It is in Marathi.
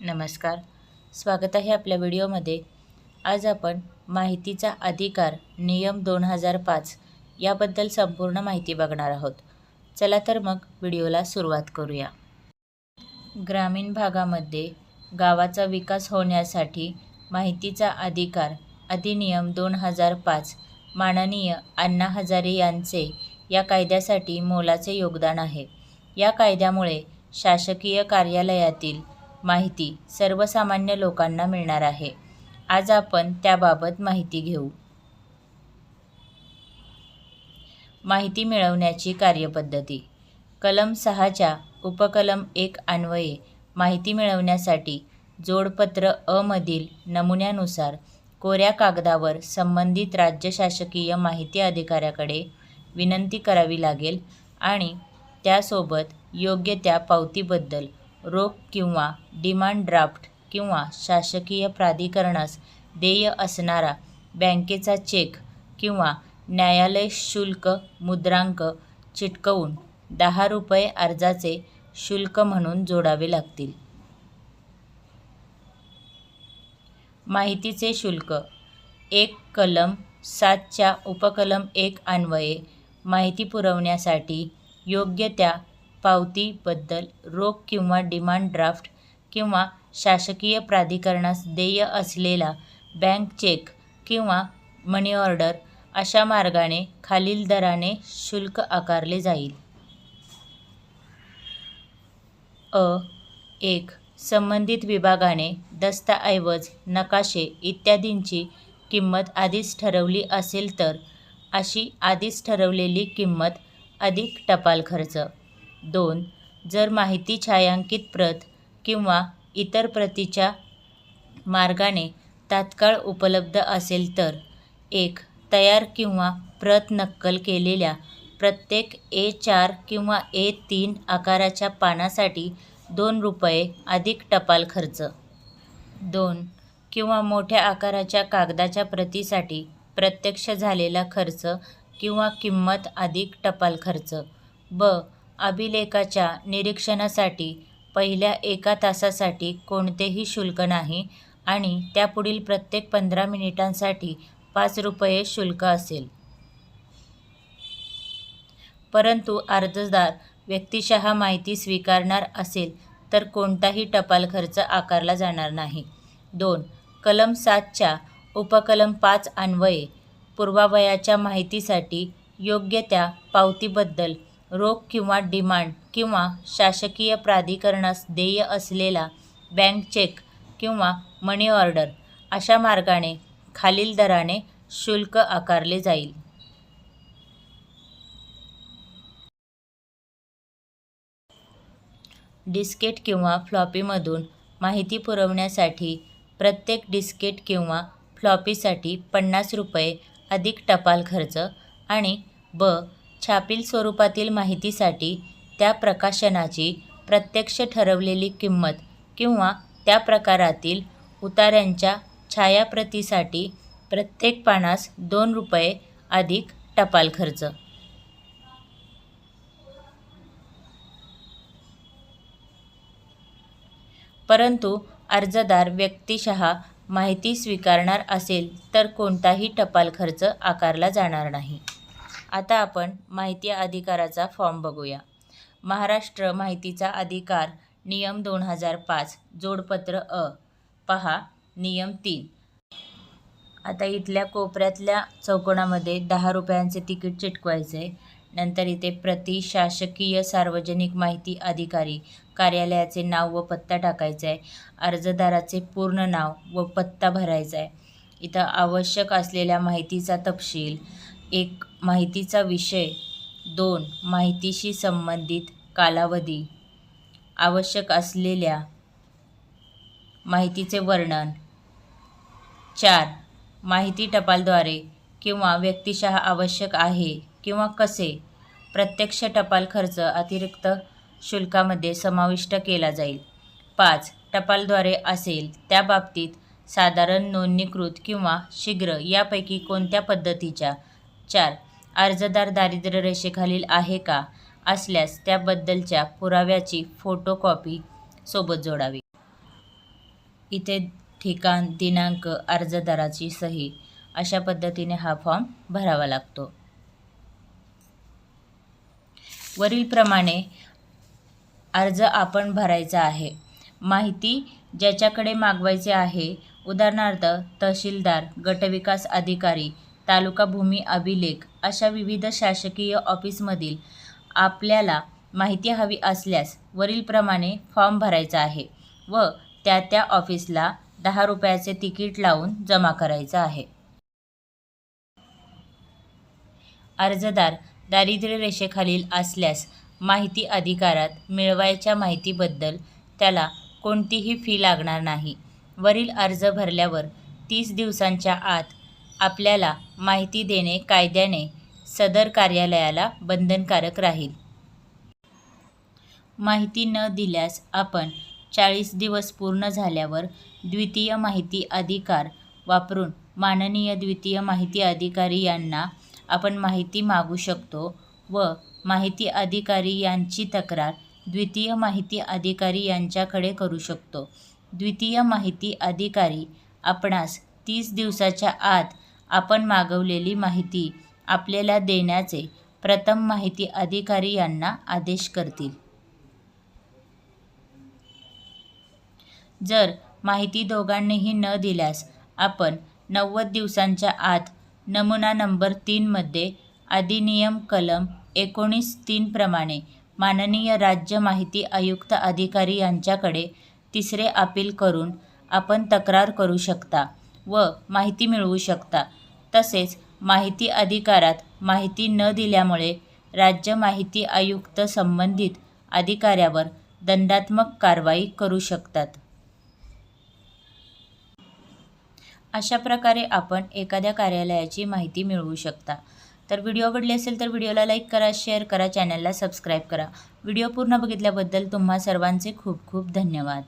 नमस्कार. स्वागत आहे आपल्या व्हिडिओमध्ये. आज आपण माहितीचा अधिकार नियम दोन हजार पाच याबद्दल संपूर्ण माहिती बघणार आहोत. चला तर मग व्हिडिओला सुरुवात करूया. ग्रामीण भागामध्ये गावाचा विकास होण्यासाठी माहितीचा अधिकार अधिनियम दोन हजार पाच माननीय अण्णा हजारे यांचे या कायद्यासाठी मोलाचे योगदान आहे. या कायद्यामुळे शासकीय कार्यालयातील माहिती सर्वसामान्य लोकांना मिळणार आहे. आज आपण त्याबाबत माहिती घेऊ. माहिती मिळवण्याची कार्यपद्धती. कलम सहाच्या उपकलम एक अन्वये माहिती मिळवण्यासाठी जोडपत्र अ मधील नमुन्यानुसार कोऱ्या कागदावर संबंधित राज्य शासकीय माहिती अधिकाऱ्याकडे विनंती करावी लागेल आणि त्यासोबत योग्य त्या पावतीबद्दल रोख किंवा डिमांड ड्राफ्ट किंवा शासकीय प्राधिकरणास देय असणारा बँकेचा चेक किंवा न्यायालय शुल्क मुद्रांक चिटकवून दहा रुपये अर्जाचे शुल्क म्हणून जोडावे लागतील. माहितीचे शुल्क. एक कलम सातच्या उपकलम एक अन्वये माहिती पुरवण्यासाठी योग्य त्या पावतीबद्दल रोख किंवा डिमांड ड्राफ्ट किंवा शासकीय प्राधिकरणास देय असलेला बँक चेक किंवा मनी ऑर्डर अशा मार्गाने खालील दराने शुल्क आकारले जाईल. अ. एक. संबंधित विभागाने दस्तऐवज नकाशे इत्यादींची किंमत आधीच ठरवली असेल तर अशी आधीच ठरवलेली किंमत अधिक टपाल खर्च. दोन जर माहिती छायांकित प्रत किंवा इतर प्रतीच्या मार्गाने तात्काळ उपलब्ध असेल तर एक तयार किंवा प्रत नक्कल केलेल्या प्रत्येक ए चार किंवा ए तीन आकाराच्या पानासाठी दोन रुपये अधिक टपाल खर्च. दोन किंवा मोठ्या आकाराच्या कागदाच्या प्रतीसाठी प्रत्यक्ष झालेला खर्च किंवा किंमत अधिक टपाल खर्च. ब अभिलेखाच्या निरीक्षणासाठी पहिल्या एका तासासाठी कोणतेही शुल्क नाही आणि त्यापुढील प्रत्येक पंधरा मिनिटांसाठी पाच रुपये शुल्क असेल. परंतु अर्जदार व्यक्तिशः माहिती स्वीकारणार असेल तर कोणताही टपाल खर्च आकारला जाणार नाही. दोन कलम सातच्या उपकलम पाच अन्वये पूर्वावयाच्या माहितीसाठी योग्य त्या पावतीबद्दल रोख किंवा डिमांड किंवा शासकीय प्राधिकरणास देय असलेला बँक चेक किंवा मनी ऑर्डर अशा मार्गाने खालील दराने शुल्क आकारले जाईल. डिस्केट किंवा फ्लॉपीमधून माहिती पुरवण्यासाठी प्रत्येक डिस्केट किंवा फ्लॉपीसाठी पन्नास रुपये अधिक टपाल खर्च आणि ब छापील स्वरूपातील माहितीसाठी त्या प्रकाशनाची प्रत्यक्ष ठरवलेली किंमत किंवा त्या प्रकारातील उताऱ्यांच्या छायाप्रतीसाठी प्रत्येक पानास दोन रुपये अधिक टपाल खर्च. परंतु अर्जदार व्यक्तिशः माहिती स्वीकारणार असेल तर कोणताही टपाल खर्च आकारला जाणार नाही. आता आपण माहिती अधिकाराचा फॉर्म बघूया. महाराष्ट्र माहितीचा अधिकार नियम दोन हजार पाच जोडपत्र अ. पहा नियम तीन. आता इथल्या कोपऱ्यातल्या चौकोनामध्ये दहा रुपयांचे तिकीट चिटकवायचे. नंतर इथे प्रति शासकीय सार्वजनिक माहिती अधिकारी कार्यालयाचे नाव व पत्ता टाकायचा आहे अर्जदाराचे पूर्ण नाव व पत्ता भरायचा आहे इथं आवश्यक असलेल्या माहितीचा तपशील एक माहितीचा विषय दोन माहितीशी संबंधित कालावधी. आवश्यक असलेल्या माहितीचे वर्णन. चार माहिती टपालद्वारे किंवा व्यक्तिशः आवश्यक आहे किंवा कसे? प्रत्यक्ष टपाल खर्च अतिरिक्त शुल्कामध्ये समाविष्ट केला जाईल. पाच टपालद्वारे असेल त्या बाबतीत साधारण नोंदणीकृत किंवा शीघ्र यापैकी कोणत्या पद्धतीच्या चार. अर्जदार दारिद्र्य रेषेखालील आहे का? असल्यास त्याबद्दलच्या पुराव्याची फोटोकॉपी सोबत जोडावी. इथे ठिकाण दिनांक अर्जदाराची सही. अशा पद्धतीने हा फॉर्म भरावा लागतो. वरीलप्रमाणे अर्ज आपण भरायचा आहे. माहिती ज्याच्याकडे मागवायचे आहे उदाहरणार्थ तहसीलदार गटविकास अधिकारी तालुका भूमी अभिलेख अशा विविध शासकीय ऑफिसमधील आपल्याला माहिती हवी असल्यास वरीलप्रमाणे फॉर्म भरायचा आहे व त्या त्या ऑफिसला दहा रुपयाचे तिकीट लावून जमा करायचं आहे. अर्जदार दारिद्र्य रेषेखालील असल्यास माहिती अधिकारात मिळवायच्या माहितीबद्दल त्याला कोणतीही फी लागणार नाही. वरील अर्ज भरल्यावर तीस दिवसांच्या आत आपल्याला माहिती देणे कायद्याने सदर कार्यालयाला बंधनकारक राहील. माहिती न दिल्यास आपण चाळीस दिवस पूर्ण झाल्यावर द्वितीय माहिती अधिकार वापरून माननीय द्वितीय माहिती अधिकारी यांना आपण माहिती मागू शकतो व माहिती अधिकारी यांची तक्रार द्वितीय माहिती अधिकारी यांच्याकडे करू शकतो. द्वितीय माहिती अधिकारी आपणास तीस दिवसाच्या आत आपण मागवलेली माहिती आपल्याला देण्याचे प्रथम माहिती अधिकारी यांना आदेश करतील. जर माहिती दोघांनीही न दिल्यास आपण नव्वद दिवसांच्या आत नमुना नंबर तीनमध्ये अधिनियम कलम एकोणीस तीनप्रमाणे माननीय राज्य माहिती आयुक्त अधिकारी यांच्याकडे तिसरे अपील करून आपण तक्रार करू शकता व माहिती मिळवू शकता. तसेच माहिती अधिकारात माहिती न दिल्यामुळे राज्य माहिती आयुक्त संबंधित अधिकाऱ्यावर दंडात्मक कारवाई करू शकतात. अशा प्रकारे आपण एखाद्या कार्यालयाची माहिती मिळवू शकता. तर व्हिडिओ आवडले असेल तर व्हिडिओला लाईक करा शेअर करा चॅनलला सबस्क्राईब करा. व्हिडिओ पूर्ण बघितल्याबद्दल तुम्हा सर्वांचे खूप खूप धन्यवाद.